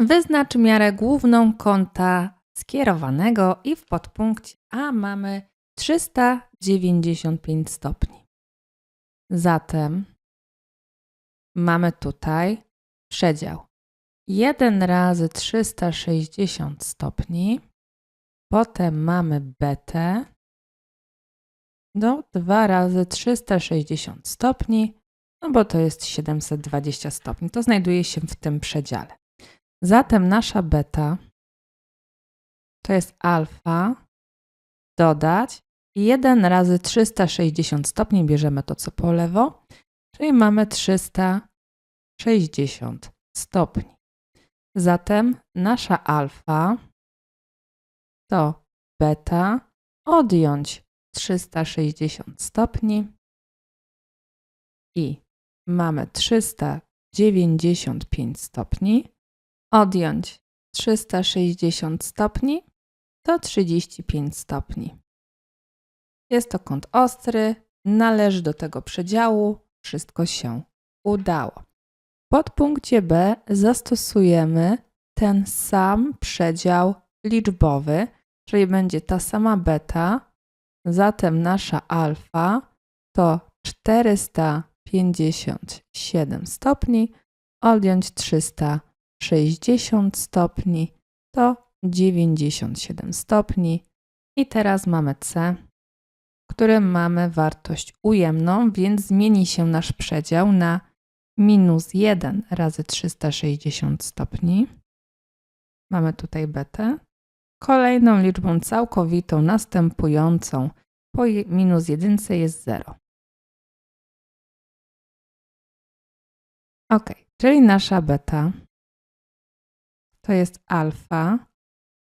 Wyznacz miarę główną kąta skierowanego i w podpunkcie A mamy 395 stopni. Zatem mamy tutaj przedział 1 razy 360 stopni, potem mamy betę do 2 razy 360 stopni, no bo to jest 720 stopni. To znajduje się w tym przedziale. Zatem nasza beta to jest alfa dodać 1 razy 360 stopni, bierzemy to co po lewo, czyli mamy 360 stopni. Zatem nasza alfa to beta odjąć 360 stopni i mamy 395 stopni, odjąć 360 stopni to 35 stopni. Jest to kąt ostry, należy do tego przedziału, wszystko się udało. W podpunkcie B zastosujemy ten sam przedział liczbowy, czyli będzie ta sama beta, zatem nasza alfa to 457 stopni, odjąć 360 stopni to 97 stopni. I teraz mamy C, w którym mamy wartość ujemną, więc zmieni się nasz przedział na minus 1 razy 360 stopni. Mamy tutaj betę. Kolejną liczbą całkowitą następującą po minus 1 jest 0. Ok, czyli nasza beta to jest alfa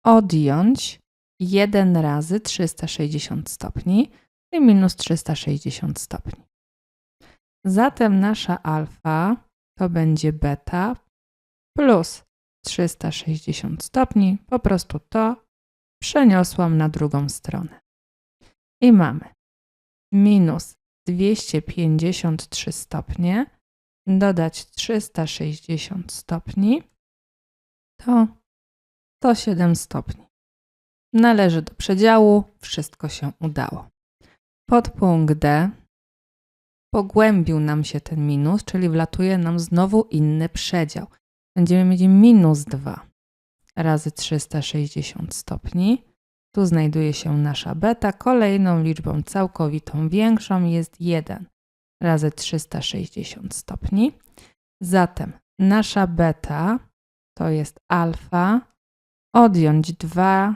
odjąć 1 razy 360 stopni, czyli minus 360 stopni. Zatem nasza alfa to będzie beta plus 360 stopni. Po prostu to przeniosłam na drugą stronę. I mamy minus 253 stopnie, dodać 360 stopni, to 107 stopni. Należy do przedziału, wszystko się udało. Podpunkt D pogłębił nam się ten minus, czyli wlatuje nam znowu inny przedział. Będziemy mieć minus 2 razy 360 stopni. Tu znajduje się nasza beta. Kolejną liczbą całkowitą większą jest 1 razy 360 stopni. Zatem nasza beta to jest alfa. Odjąć 2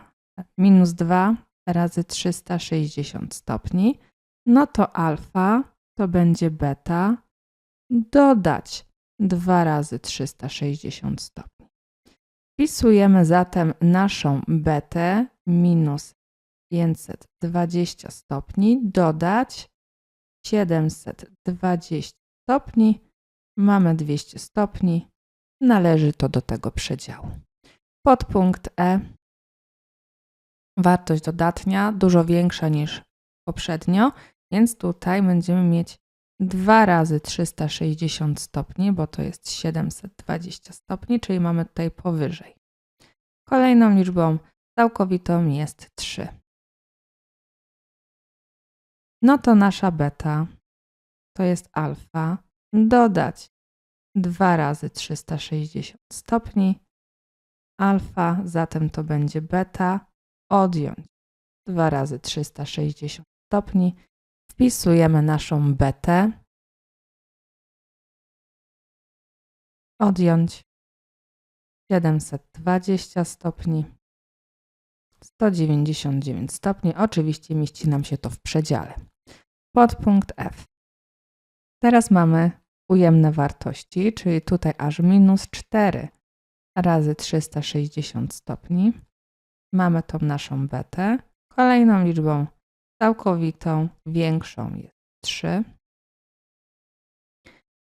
minus 2 razy 360 stopni. No to alfa to będzie beta. Dodać 2 razy 360 stopni. Wpisujemy zatem naszą betę minus 520 stopni, dodać 720 stopni, mamy 200 stopni, należy to do tego przedziału. Podpunkt E. Wartość dodatnia dużo większa niż poprzednio, więc tutaj będziemy mieć 2 razy 360 stopni, bo to jest 720 stopni, czyli mamy tutaj powyżej. Kolejną liczbą całkowitą jest 3. No to nasza beta to jest alfa. Dodać 2 razy 360 stopni. Alfa, zatem to będzie beta. Odjąć 2 razy 360 stopni Wpisujemy naszą betę. Odjąć 720 stopni. 199 stopni. Oczywiście mieści nam się to w przedziale. Podpunkt F. Teraz mamy ujemne wartości, czyli tutaj aż minus 4 razy 360 stopni. Mamy tą naszą betę. Kolejną liczbą całkowitą większą jest 3.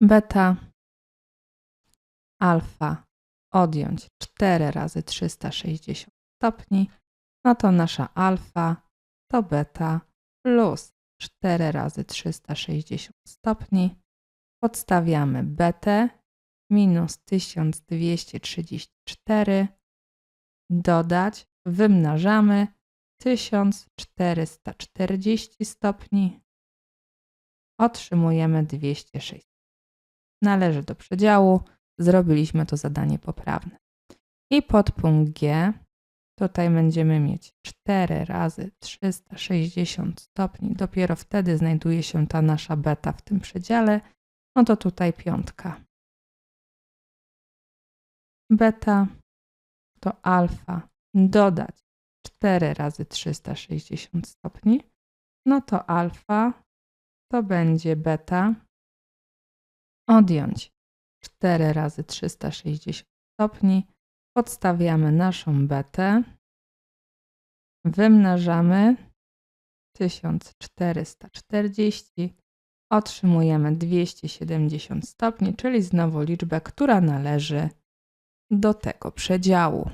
Beta alfa odjąć 4 razy 360 stopni, no to nasza alfa to beta plus 4 razy 360 stopni. Podstawiamy betę minus 1234 dodać, wymnażamy 1440 stopni, otrzymujemy 206. Należy do przedziału, zrobiliśmy to zadanie poprawne. I podpunkt G, tutaj będziemy mieć 4 razy 360 stopni, dopiero wtedy znajduje się ta nasza beta w tym przedziale, no to tutaj piątka. Beta to alfa. Dodać 4 razy 360 stopni, no to alfa to będzie beta. Odjąć 4 razy 360 stopni, podstawiamy naszą betę, wymnażamy 1440, otrzymujemy 270 stopni, czyli znowu liczbę, która należy do tego przedziału.